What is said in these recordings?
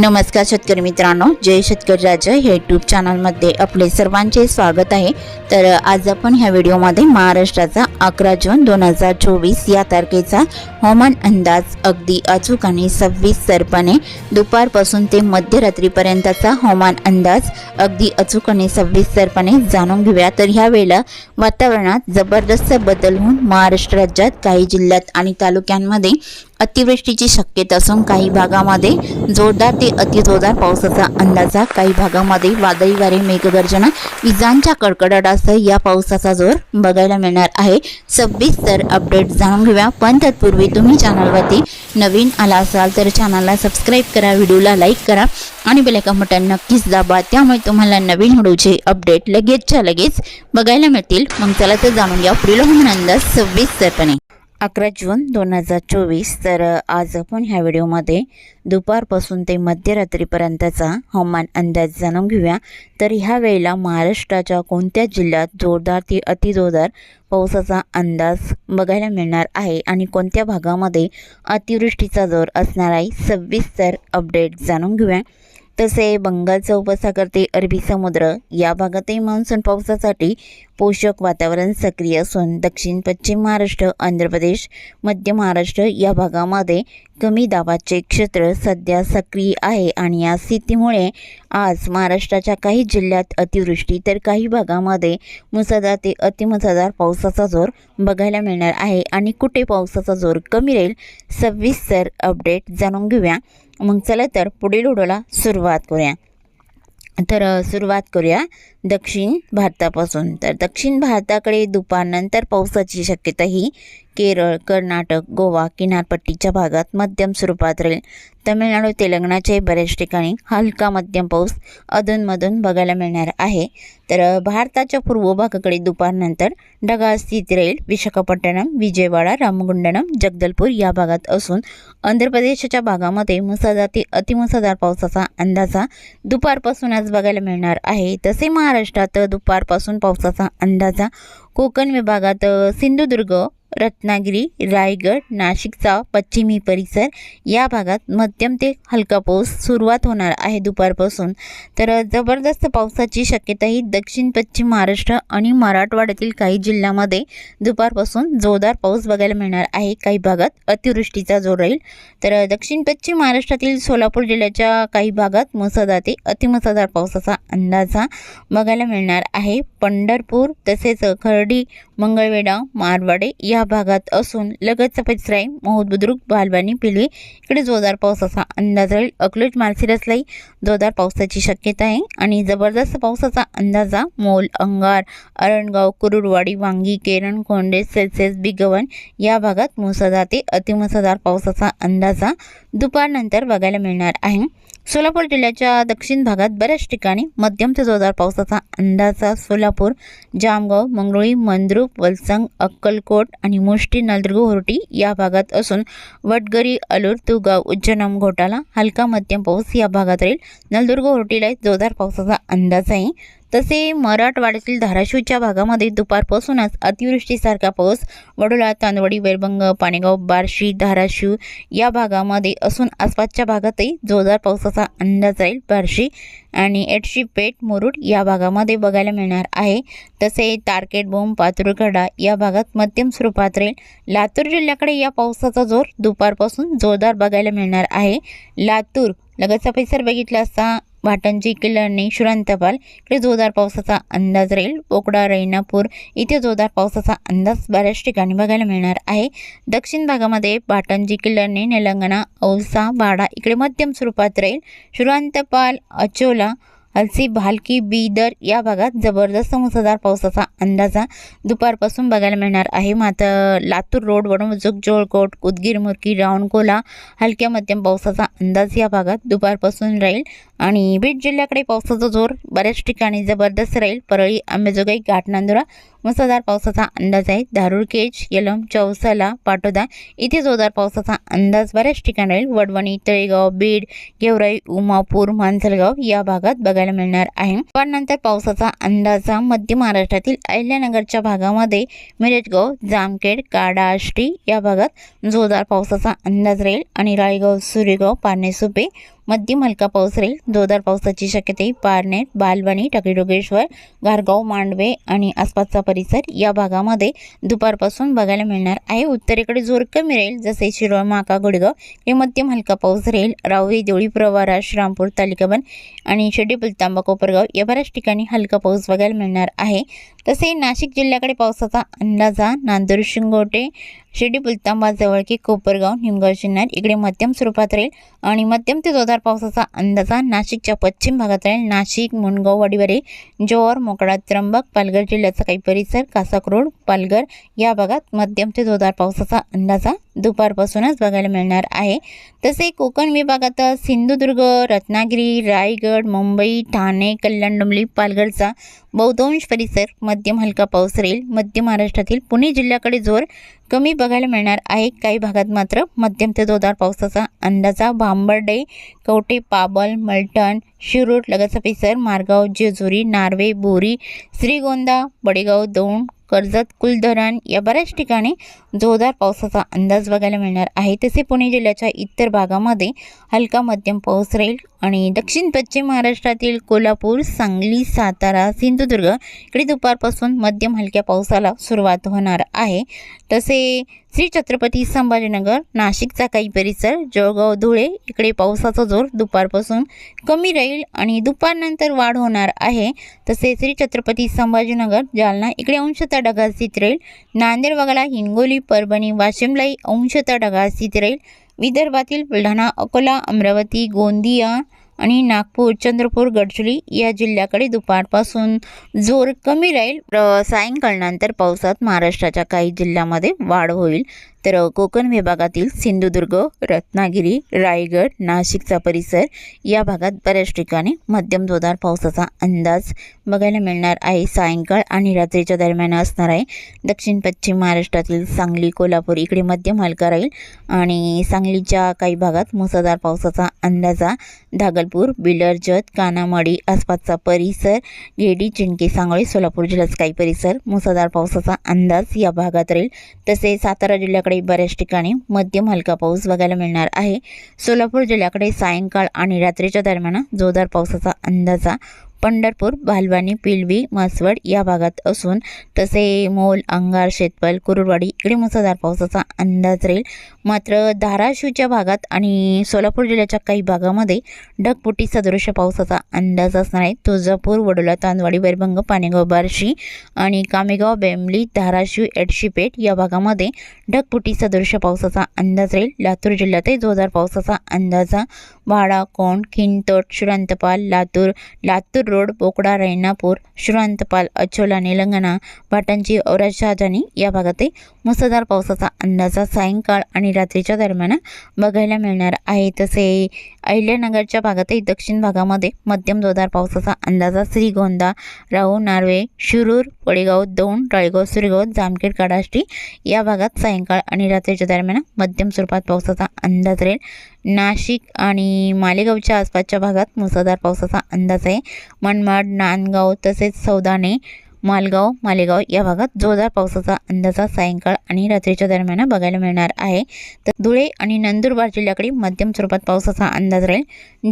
नमस्कार शेतकरी मित्रांनो जय शेतकरी राजा हे यूट्यूब चॅनलमध्ये आपले सर्वांचे स्वागत आहे. तर आज आपण ह्या व्हिडिओमध्ये महाराष्ट्राचा अकरा जून दोन हजार चोवीस या तारखेचा हवामान अंदाज अगदी अचूक आणि सव्वीस सविस्तरपणे दुपारपासून ते मध्यरात्रीपर्यंतचा हवामान अंदाज अगदी अचूक आणि सविस्तरपणे जाणून घेऊया. तर ह्या वेळेला वातावरणात जबरदस्त बदल होऊन महाराष्ट्र राज्यात काही जिल्ह्यात आणि तालुक्यांमध्ये अतिवृष्टीची शक्यता असून काही भागामध्ये जोरदार ते अतिजोरदार पावसाचा अंदाजा. काही भागामध्ये वादळी वारे मेघगर्जना विजांच्या कडकडाटासह या पावसाचा जोर बघायला मिळणार आहे. सविस्तर अपडेट जाणून घेऊया. पण तत्पूर्वी तुम्ही चॅनलवरती नवीन आला असाल तर चॅनलला सबस्क्राईब करा व्हिडिओला लाईक करा आणि बेलायकन बटन नक्कीच दाबा. त्यामुळे तुम्हाला नवीन व्हिडिओचे अपडेट लगेचच्या लगेच बघायला मिळतील. मग चला तर जाणून घ्या. पुढील हवामान अंदाज सविस्तरपणे अकरा जून दोन हजार चोवीस तर आज आपण ह्या व्हिडिओमध्ये दुपारपासून ते मध्यरात्रीपर्यंतचा हवामान अंदाज जाणून घेऊया. तर ह्या वेळेला महाराष्ट्राच्या कोणत्या जिल्ह्यात जोरदार ते अतिजोरदार पावसाचा अंदाज बघायला मिळणार आहे आणि कोणत्या भागामध्ये अतिवृष्टीचा जोर असणार आहे सविस्तर अपडेट जाणून घेऊया. तसे बंगालचा उपसागर ते अरबी समुद्र या भागातही मान्सून पावसासाठी पोषक वातावरण सक्रिय असून दक्षिण पश्चिम महाराष्ट्र आंध्र प्रदेश मध्य महाराष्ट्र या भागामध्ये कमी दाबाचे क्षेत्र सध्या सक्रिय आहे आणि या स्थितीमुळे आज महाराष्ट्राच्या काही जिल्ह्यात अतिवृष्टी तर काही भागामध्ये मुसळधार ते अतिमुसळधार पावसाचा जोर बघायला मिळणार आहे. आणि कुठे पावसाचा जोर कमी राहील? सविस्तर अपडेट जाणून घेऊया. मग चला तर पुढील व्हिडिओला सुरुवात करूया. तर सुरुवात करूया. दक्षिण भारतापासून. तर दक्षिण भारताकडे दुपारनंतर पावसाची शक्यता ही केरळ कर्नाटक गोवा किनारपट्टीच्या भागात मध्यम स्वरूपात राहील. तमिळनाडू तेलंगणाच्याही बऱ्याच ठिकाणी हलका मध्यम पाऊस अधूनमधून बघायला मिळणार आहे. तर भारताच्या पूर्व भागाकडे दुपारनंतर ढगाळ स्थिती राहील. विशाखापट्टणम विजयवाडा रामगुंडनम जगदलपूर या भागात असून आंध्र प्रदेशच्या भागामध्ये मुसळधार ते अतिमुसळधार पावसाचा अंदाजा दुपारपासून आज बघायला मिळणार आहे. तसे महाराष्ट्रात दुपारपासून पावसाचा अंदाजा कोकण विभागात सिंधुदुर्ग रत्नागिरी रायगड नाशिकचा पश्चिमी परिसर या भागात मध्यम ते हलका पाऊस सुरुवात होणार आहे दुपारपासून. तर जबरदस्त पावसाची शक्यताही दक्षिण पश्चिम महाराष्ट्र आणि मराठवाड्यातील काही जिल्ह्यामध्ये दुपारपासून जोरदार पाऊस बघायला मिळणार आहे. काही भागात अतिवृष्टीचा जोर राहील. तर दक्षिण पश्चिम महाराष्ट्रातील सोलापूर जिल्ह्याच्या काही भागात मुसळधार ते अतिमुसळधार पावसाचा अंदाजा बघायला मिळणार आहे. पंढरपूर तसेच खर्डी मंगळवेढा मारवाडे या भागात असून लगतचा परिसराई मोहद बुद्रुक बालवानी पिलवी इकडे जोरदार पावसाचा अंदाज राहील. अकलूज मालसिरसलाही जोरदार पावसाची शक्यता आहे आणि जबरदस्त पावसाचा अंदाजा मोल अंगार अरणगाव कुरुडवाडी वांगी केरण कोंडे सेल्सिअस बिगवन या भागात मुसळधार ते अतिमुसळधार पावसाचा अंदाजा दुपारनंतर बघायला मिळणार आहे. सोलापूर जिल्ह्याच्या दक्षिण भागात बऱ्याच ठिकाणी मध्यम ते जोरदार पावसाचा अंदाजा सोलापूर जामगाव मंगरुळी मंद्रुप वलसंग अक्कलकोट आणि मुष्टी नलदुर्ग होर्टी या भागात असून वटगरी अलूर तुगाव उज्जैनम घोटाला हलका मध्यम पाऊस या भागात राहील. नलदुर्ग होर्टीला जोरदार पावसाचा अंदाज आहे. तसे मराठवाड्यातील धाराशिवच्या भागामध्ये दुपारपासूनच अतिवृष्टीसारखा पाऊस वडोला तांदवडी वेरबंग पाणेगाव बार्शी धाराशिव या भागामध्ये असून आसपासच्या भागातही जोरदार पावसाचा अंदाज राहील. बार्शी आणि एडशी पेठ मुरुड या भागामध्ये बघायला मिळणार आहे. तसे तारकेट बोम पातुरखडा या भागात मध्यम स्वरूपात राहील. लातूर जिल्ह्याकडे या पावसाचा जोर दुपारपासून जोरदार बघायला मिळणार आहे. लातूर लगतचा परिसर बघितला असता वाटंजी किल्लारणी शुरांतपाल इकडे जोरदार पावसाचा अंदाज राहील. बोकडा रैनापूर इथे जोरदार पावसाचा अंदाज बऱ्याच ठिकाणी बघायला मिळणार आहे. दक्षिण भागामध्ये पाटणजी किल्लारणी निलंगणा औसा बाडा इकडे मध्यम स्वरूपात राहील. शुरांतपाल अचोला हलसी भालकी बीदर या भागात जबरदस्त मुसळधार पावसाचा अंदाजा दुपारपासून बघायला मिळणार आहे. मात्र लातूर रोडवरून जुक जोळकोट उदगीर मुरकी रावणकोला हलक्या मध्यम पावसाचा अंदाज या भागात दुपारपासून राहील. आणि बीड जिल्ह्याकडे पावसाचा जोर बऱ्याच ठिकाणी जबरदस्त राहील. परळी आंबेजोगाई घाटनांदुरा मुसळधार पावसाचा अंदाज आहे. धारूर यलम चौसाला पाटोदा इथे जोरदार पावसाचा अंदाज बऱ्याच ठिकाणी राहील. वडवणी तळेगाव बीड गेवराई उमापूर मांजलगाव या भागात बघायला मिळणार आहे. पण नंतर पावसाचा अंदाज हा मध्य महाराष्ट्रातील अहिल्यानगरच्या भागामध्ये मिरजगाव जामखेड काडा आष्टी या भागात जोरदार पावसाचा अंदाज राहील. आणि राळेगाव सुरेगाव पारनेसुपे मध्यम हलका पाऊस राहील जोरदार पावसाची शक्यताही पारनेर बालवणी टकीडोगेश्वर गारगाव मांडवे आणि आसपासचा परिसर या भागामध्ये दुपारपासून बघायला मिळणार आहे. उत्तरेकडे जोर कमी राहील जसे शिरोळ माका गुडगाव हे मध्यम हलका पाऊस राहील. रावळी देवळी प्रवारा श्रामपूर तालिकाबन आणि शेड्यूल तांबा कोपरगाव या बऱ्याच ठिकाणी हलका पाऊस बघायला मिळणार आहे. तसे नाशिक जिल्ह्याकडे पावसाचा अंदाजा नांदूर शिंगोटे शिर्डी पुलतांबा जवळकी कोपरगाव निमगाव शिन्नर इकडे मध्यम स्वरूपात राहील आणि मध्यम ते जोरदार पावसाचा अंदाजा नाशिकच्या पश्चिम भागात राहील. नाशिक मुणगाव वाडीवरे जोर मोकळा त्र्यंबक पालघर जिल्ह्याचा काही परिसर कासाकरोड पालघर या भागात मध्यम ते जोरदार पावसाचा अंदाजा दुपारपासूनच बघायला मिळणार आहे. तसे कोकण विभागात सिंधुदुर्ग रत्नागिरी रायगड मुंबई ठाणे कल्याण डोंबली पालघरचा बहुतांश परिसर मध्यम हलका पाऊस राहील. मध्य महाराष्ट्रातील पुणे जिल्ह्याकडे जोर कमी बघायला मिळणार आहे. काही भागात मात्र मध्यम ते जोरदार पावसाचा अंदाजा. भांबर्डे कवटे पाबल मलटण शिरूर लगतचा परिसर मारगाव जेजुरी नार्वे बोरी श्रीगोंदा बडेगाव दौंड कर्जत कुलधरण या बऱ्याच ठिकाणी जोरदार पावसाचा अंदाज बघायला मिळणार आहे. तसे पुणे जिल्ह्याच्या इतर भागामध्ये हलका मध्यम पाऊस राहील आणि दक्षिण पश्चिम महाराष्ट्रातील कोल्हापूर सांगली सातारा सिंधुदुर्ग इकडे दुपारपासून मध्यम हलक्या पावसाला सुरुवात होणार आहे. तसे श्री छत्रपती संभाजीनगर नाशिकचा काही परिसर जळगाव धुळे. इकडे पावसाचा जोर दुपारपासून कमी राहील आणि दुपारनंतर वाढ होणार आहे. तसेच श्री छत्रपती संभाजीनगर जालना इकडे अंशतः ढगाळ स्थित राहील. नांदेड वगळा हिंगोली परभणी वाशिमलाही अंशतः ढगाळ स्थित राहील. विदर्भातील बुलढाणा अकोला अमरावती गोंदिया आणि नागपूर चंद्रपूर गडचिरोली या जिल्ह्याकडे दुपारपासून जोर कमी राहील. सायंकाळनंतर पावसात महाराष्ट्राच्या काही जिल्ह्यामध्ये वाढ होईल. तर कोकण विभागातील सिंधुदुर्ग रत्नागिरी रायगड नाशिकचा परिसर या भागात बऱ्याच ठिकाणी मध्यम जोरदार पावसाचा अंदाज बघायला मिळणार आहे. सायंकाळ आणि रात्रीच्या दरम्यान असणार आहे. दक्षिण पश्चिम महाराष्ट्रातील सांगली कोल्हापूर इकडे मध्यम हलका राहील आणि सांगलीच्या काही भागात मुसळधार पावसाचा अंदाजा धागलपूर बिलरजत कानामडी आसपासचा परिसर गेडी चिंकी सांगोळी सोलापूर जिल्ह्याचा काही परिसर मुसळधार पावसाचा अंदाज या भागात राहील. तसेच सातारा जिल्ह्याकडे बऱ्याच ठिकाणी मध्यम हलका पाऊस बघायला मिळणार आहे. सोलापूर जिल्ह्याकडे सायंकाळ आणि रात्रीच्या दरम्यान जोरदार पावसाचा अंदाजा पंढरपूर भालवानी पिलवी मासवड या भागात असून तसे मोल अंगार शेतपल कुरुरवाडी इकडे मुसळधार पावसाचा अंदाज राहील. मात्र धाराशिवच्या भागात आणि सोलापूर जिल्ह्याच्या काही भागामध्ये ढगपुटी सदृश पावसाचा अंदाज असणार आहे. तुळजापूर वडोला तांदवाडी वैरभंग पाणेगाव बार्शी आणि कामेगाव बेंबली धाराशिव एडशीपेठ या भागामध्ये ढगपुटी सदृश पावसाचा अंदाज राहील. लातूर जिल्ह्यातही जोरदार पावसाचा अंदाजा वाडा कोंड खिंतोट शुरांतपाल लातूर लातूर रोड बोकडा रैनापूर शुरांतपाल अचोला निलंगणा भाटांची औरत शहाजानी या भागातही मुसळधार पावसाचा अंदाजा सायंकाळ आणि रात्रीच्या दरम्यान बघायला मिळणार आहे. तसे अहिल्यानगरच्या भागातही दक्षिण भागामध्ये मध्यम जोरदार पावसाचा अंदाजा. श्रीगोंदा राहू नार्वे शिरूर वडेगाव दौंड राळेगाव सुरेगाव जामखेड काडाष्टी या भागात सायंकाळ आणि रात्रीच्या दरम्यान मध्यम स्वरूपात पावसाचा अंदाज राहील. नाशिक आणि मालेगावच्या आसपासच्या भागात मुसळधार पावसाचा अंदाज आहे. मनमाड नांदगाव तसेच सौदाणे मालगाव मालेगाव या भागात जोरदार पावसाचा अंदाजा सायंकाळ आणि रात्रीच्या दरम्यान बघायला मिळणार आहे. तर धुळे आणि नंदुरबार जिल्ह्याकडे मध्यम स्वरूपात पावसाचा अंदाज राहील.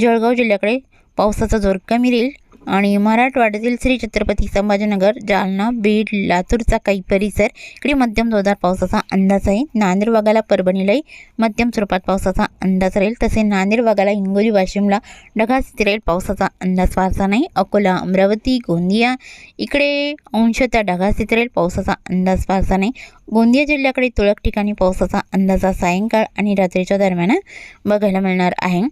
जळगाव जिल्ह्याकडे पावसाचा जोर कमी राहील. आणि मराठवाड्यातील श्री छत्रपती संभाजीनगर जालना बीड लातूरचा काही परिसर इकडे मध्यम जोरदार पावसाचा अंदाज आहे. नांदेड वाघाला परभणीलाही मध्यम स्वरूपात पावसाचा अंदाज राहील. तसे नांदेड वाघाला हिंगोली वाशिमला ढगाळ राहील. पावसाचा अंदाज फारसा नाही. अकोला अमरावती गोंदिया इकडे अंशतः ढगाळ राहील. पावसाचा अंदाज फारसा नाही. गोंदिया जिल्ह्याकडे तुरळक ठिकाणी पावसाचा अंदाज सायंकाळ आणि रात्रीच्या दरम्यान बघायला मिळणार आहे.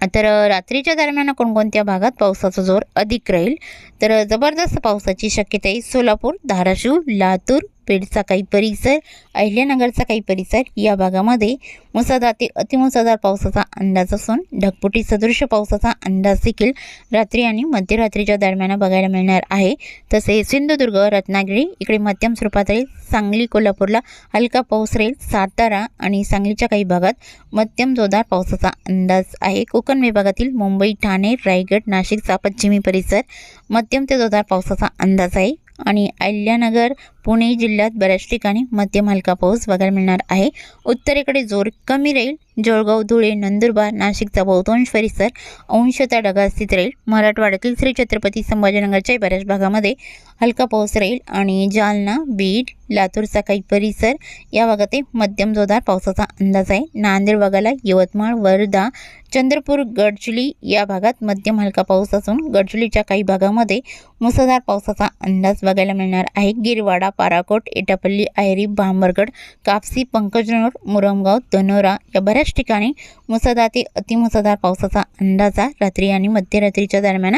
तर रात्रीच्या दरम्यान कोणकोणत्या भागात पावसाचा जोर अधिक राहील? तर जबरदस्त पावसाची शक्यता आहे सोलापूर धाराशिव लातूर पेडचा काही परिसर अहिल्यानगरचा काही परिसर या भागामध्ये मुसळधार ते अतिमुसळधार पावसाचा अंदाज असून ढगपुटी सदृश पावसाचा अंदाज देखील रात्री आणि मध्यरात्रीच्या दरम्यान बघायला मिळणार आहे. तसे सिंधुदुर्ग रत्नागिरी इकडे मध्यम स्वरूपात राहील. सांगली कोल्हापूरला हलका पाऊस राहील. सातारा आणि सांगलीच्या काही भागात मध्यम जोरदार पावसाचा अंदाज आहे. कोकण विभागातील मुंबई ठाणे रायगड नाशिकचा पश्चिमी परिसर मध्यम ते जोरदार पावसाचा अंदाज आहे. आणि अहिल्यानगर पुणे जिल्ह्यात बऱ्याच ठिकाणी मध्यम हलका पाऊस बघायला मिळणार आहे. उत्तरेकडे जोर कमी राहील. जळगाव धुळे नंदुरबार नाशिकचा बहुतांश परिसर अंशतः ढगा स्थित राहील. मराठवाड्यातील श्री छत्रपती संभाजीनगरच्याही बऱ्याच भागामध्ये हलका पाऊस राहील आणि जालना बीड लातूरचा काही परिसर या भागातही मध्यम जोरदार पावसाचा अंदाज आहे. नांदेड भागाला यवतमाळ वर्धा चंद्रपूर गडचिली या भागात मध्यम हलका पाऊस असून गडचिलीच्या काही भागामध्ये मुसळधार पावसाचा अंदाज बघायला मिळणार आहे. गिरवाडा पाराकोट एटापल्ली आयरी भांबरगड कापसी पंकजनगर मुरमगाव धनोरा या बऱ्याच ठिकाणी मुसळधार ते अतिमुसळधार पावसाचा अंदाजा रात्री आणि मध्यरात्रीच्या दरम्यान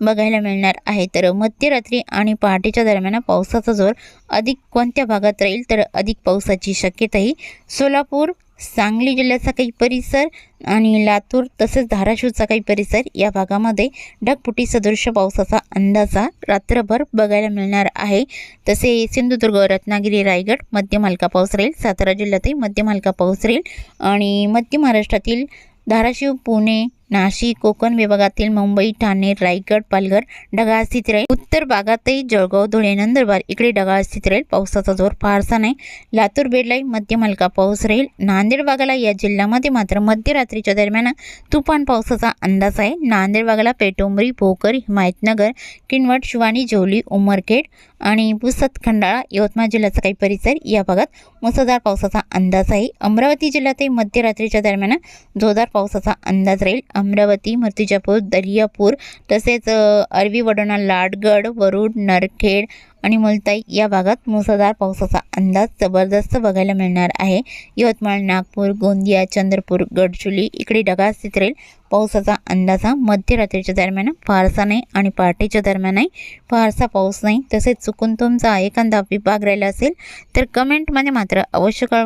बघायला मिळणार आहे. तर मध्यरात्री आणि पहाटेच्या दरम्यान पावसाचा जोर अधिक कोणत्या भागात राहील? तर अधिक पावसाची शक्यताही सोलापूर सांगली जिल्ह्याचा काही परिसर आणि लातूर तसेच धाराशिवचा काही परिसर या भागामध्ये ढगफुटी सदृश पावसाचा अंदाजा रात्रभर बघायला मिळणार आहे. तसे सिंधुदुर्ग रत्नागिरी रायगड मध्यम हलका पाऊस राहील सातारा जिल्ह्यातही मध्यम हलका पाऊस राहील आणि मध्य महाराष्ट्रातील धाराशिव पुणे नाशिक कोकण विभागातील मुंबई ठाणे रायगड पालघर ढगाळ स्थित राहील. उत्तर भागातही जळगाव धुळे नंदुरबार इकडे ढगाळ स्थित राहील. पावसाचा जोर फारसा नाही. लातूर बेडलाही मध्यम हलका पाऊस राहील. नांदेड भागाला या जिल्ह्यामध्ये मात्र मध्यरात्रीच्या दरम्यान तुफान पावसाचा अंदाज आहे. नांदेड भागाला पेटोंबरी भोकर हिमायतनगर किनवट शिवानी जोली उमरखेड आणि पुसद खंडाळा यवतमाळ जिल्ह्याचा काही परिसर या भागात मुसळधार पावसाचा अंदाज आहे. अमरावती जिल्ह्यातही मध्यरात्रीच्या दरम्यान जोरदार पावसाचा अंदाज राहील. अमरावती मूर्तिजापूर दर्यापूर तसेच अरवी वडोणा लाडगड वरुड नरखेड आणि मुलताई या भागात मुसळधार पावसाचा अंदाज जबरदस्त बघायला मिळणार आहे. यवतमाळ नागपूर गोंदिया चंद्रपूर गडचुली इकडे ढगाळ स्थित राहील पावसाचा हा मध्यरात्रीच्या दरम्यान फारसा नाही आणि पहाटेच्या दरम्यानही फारसा पाऊस नाही तसेच चुकून तुमचा एखादा विभाग राहिला असेल तर कमेंटमध्ये मात्र अवश्य कळवा.